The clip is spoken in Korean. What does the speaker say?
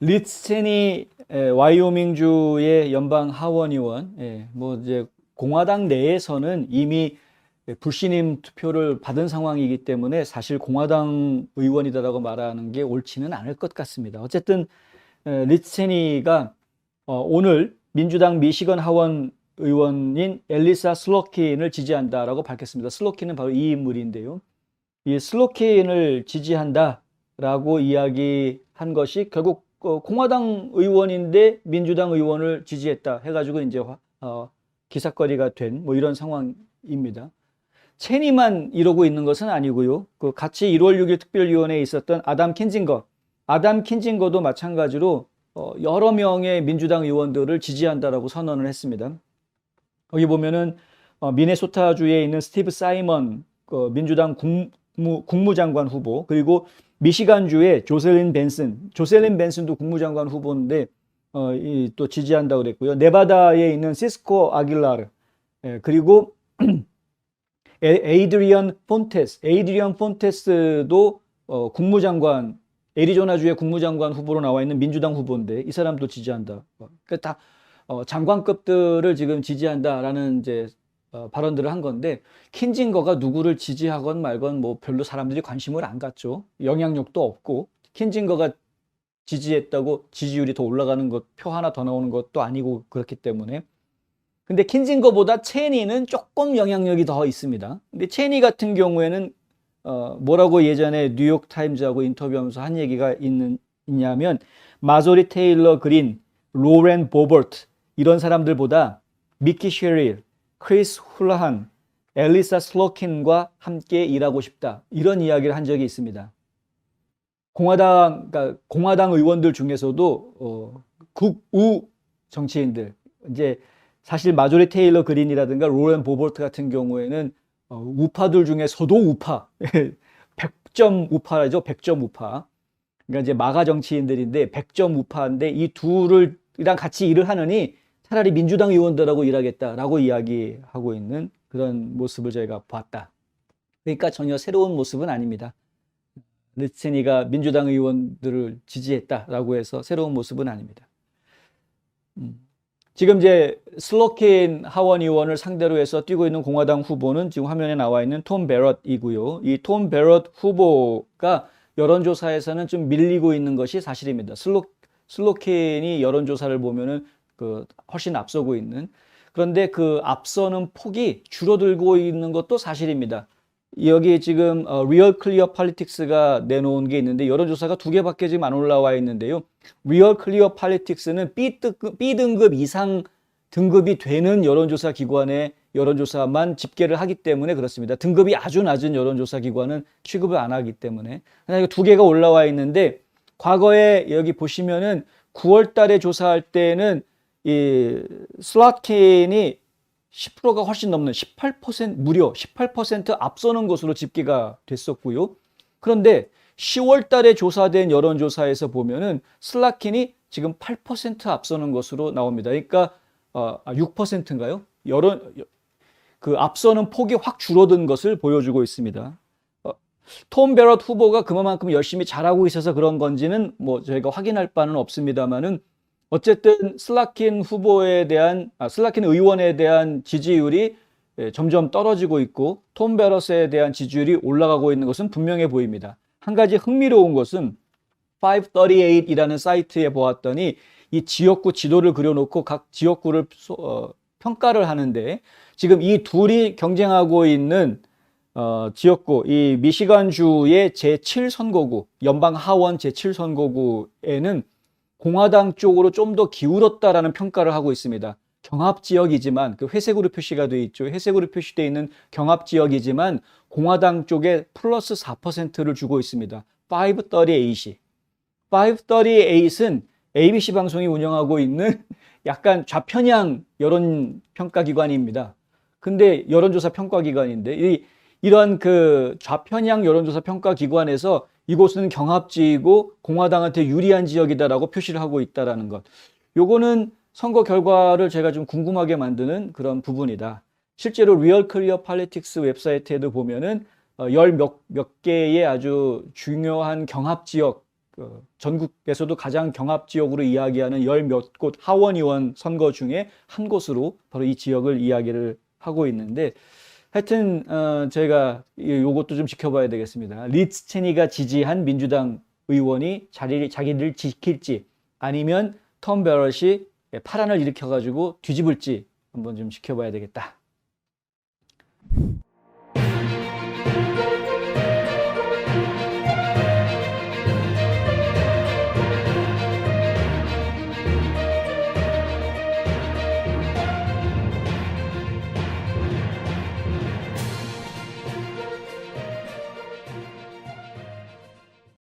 리츠체니 에, 와이오밍주의 연방 하원 의원, 예, 뭐 이제 공화당 내에서는 이미 불신임 투표를 받은 상황이기 때문에 사실 공화당 의원이다라고 말하는 게 옳지는 않을 것 같습니다. 어쨌든 에, 리츠체니가 어, 오늘 민주당 미시건 하원 의원인 엘리사 슬로킨을 지지한다라고 밝혔습니다. 슬로킨은 바로 이 인물인데요. 이 슬로킨을 지지한다라고 이야기한 것이 결국 어, 공화당 의원인데 민주당 의원을 지지했다 해가지고 이제 화- 어, 기사거리가 된 뭐 이런 상황입니다. 체니만 이러고 있는 것은 아니고요. 그 같이 1월 6일 특별위원회에 있었던 아담 킨징거, 아담 킨징거도 마찬가지로 어, 여러 명의 민주당 의원들을 지지한다라고 선언을 했습니다. 거기 보면은 어, 미네소타주에 있는 스티브 사이먼 그 민주당 국무, 국무 장관 후보 그리고 미시간주의 조셀린 벤슨, 조셀린 벤슨도 국무장관 후보인데 어, 이, 또 지지한다고 그랬고요. 네바다에 있는 시스코 아길라르 예, 그리고 에- 에이드리언 폰테스, 에이드리언 폰테스도 어, 국무장관 애리조나주의 국무장관 후보로 나와 있는 민주당 후보인데 이 사람도 지지한다. 어, 그러니까 다 어, 장관급들을 지금 지지한다라는 이제 어, 발언들을 한 건데 킨징거가 누구를 지지하건 말건 뭐 별로 사람들이 관심을 안 갖죠. 영향력도 없고 킨징거가 지지했다고 지지율이 더 올라가는 것, 표 하나 더 나오는 것도 아니고 그렇기 때문에 근데 킨징거보다 체니는 조금 영향력이 더 있습니다. 근데 체니 같은 경우에는 어, 뭐라고 예전에 뉴욕 타임즈하고 인터뷰하면서 한 얘기가 있는 있냐면 마조리 테일러 그린, 로렌 보버트 이런 사람들보다 미키 쉐릴, 크리스 훌라한, 엘리사 슬로킨과 함께 일하고 싶다. 이런 이야기를 한 적이 있습니다. 공화당, 그러니까 공화당 의원들 중에서도 어, 극우 정치인들, 이제 사실 마조리 테일러 그린이라든가 로렌 보버트 같은 경우에는 어, 우파들 중에서도 우파, 100점 우파라죠. 100점 우파. 그러니까 이제 마가 정치인들인데 100점 우파인데 이 둘이랑 같이 일을 하느니 차라리 민주당 의원들하고 일하겠다라고 이야기하고 있는 그런 모습을 저희가 봤다. 그러니까 전혀 새로운 모습은 아닙니다. 르체니가 민주당 의원들을 지지했다라고 해서 새로운 모습은 아닙니다. 음. 지금 이제 슬로킨 하원 의원을 상대로 해서 뛰고 있는 공화당 후보는 지금 화면에 나와 있는 톰 베럿이고요. 이 톰 베럿 후보가 여론조사에서는 좀 밀리고 있는 것이 사실입니다. 슬로, 슬로킨이 여론조사를 보면은 그 훨씬 앞서고 있는 그런데 그 앞서는 폭이 줄어들고 있는 것도 사실입니다. 여기 지금 어, 리얼 클리어 팔리틱스가 내놓은 게 있는데 여론조사가 두 개밖에 지금 안 올라와 있는데요. 리얼 클리어 팔리틱스는 B등급, 이상 등급이 되는 여론조사 기관의 여론조사만 집계를 하기 때문에 그렇습니다. 등급이 아주 낮은 여론조사 기관은 취급을 안 하기 때문에. 두 개가 올라와 있는데 과거에 여기 보시면은 9월 달에 조사할 때는 이 슬라킨이 10%가 훨씬 넘는 18% 무려 18% 앞서는 것으로 집계가 됐었고요. 그런데 10월 달에 조사된 여론조사에서 보면은 슬라킨이 지금 8% 앞서는 것으로 나옵니다. 그러니까 어, 6%인가요? 여론 그 앞서는 폭이 확 줄어든 것을 보여주고 있습니다. 어, 톰 베럿 후보가 그만큼 열심히 잘하고 있어서 그런 건지는 뭐 저희가 확인할 바는 없습니다만은 어쨌든 슬라킨 후보에 대한 아, 슬라킨 의원에 대한 지지율이 예, 점점 떨어지고 있고 톰 베럿에 대한 지지율이 올라가고 있는 것은 분명해 보입니다. 한 가지 흥미로운 것은 538이라는 사이트에 보았더니 이 지역구 지도를 그려놓고 각 지역구를 소- 어, 평가를 하는데 지금 이 둘이 경쟁하고 있는 어, 지역구, 이 미시간주의 제7선거구, 연방 하원 제7선거구에는 공화당 쪽으로 좀 더 기울었다라는 평가를 하고 있습니다. 경합 지역이지만 그 회색으로 표시가 되어 있죠. 회색으로 표시되어 있는 경합 지역이지만 공화당 쪽에 플러스 4%를 주고 있습니다. 538이. 538은 ABC 방송이 운영하고 있는 약간 좌편향 여론 평가 기관입니다. 근데 여론조사 평가 기관인데 이 이런 그 좌편향 여론조사 평가 기관에서 이곳은 경합지이고 공화당한테 유리한 지역이다라고 표시를 하고 있다라는 것. 요거는 선거 결과를 제가 좀 궁금하게 만드는 그런 부분이다. 실제로 리얼 클리어 팔리틱스 웹사이트에도 보면은 어, 열몇 몇 개의 아주 중요한 경합 지역 그 전국에서도 가장 경합 지역으로 이야기하는 열 몇 곳 하원 의원 선거 중에 한 곳으로 바로 이 지역을 이야기를 하고 있는데 하여튼 어, 저희가 이- 요것도 좀 지켜봐야 되겠습니다. 리츠 체니가 지지한 민주당 의원이 자리 자기를 지킬지 아니면 톰 베럿이 파란을 일으켜가지고 뒤집을지 한번 좀 지켜봐야 되겠다.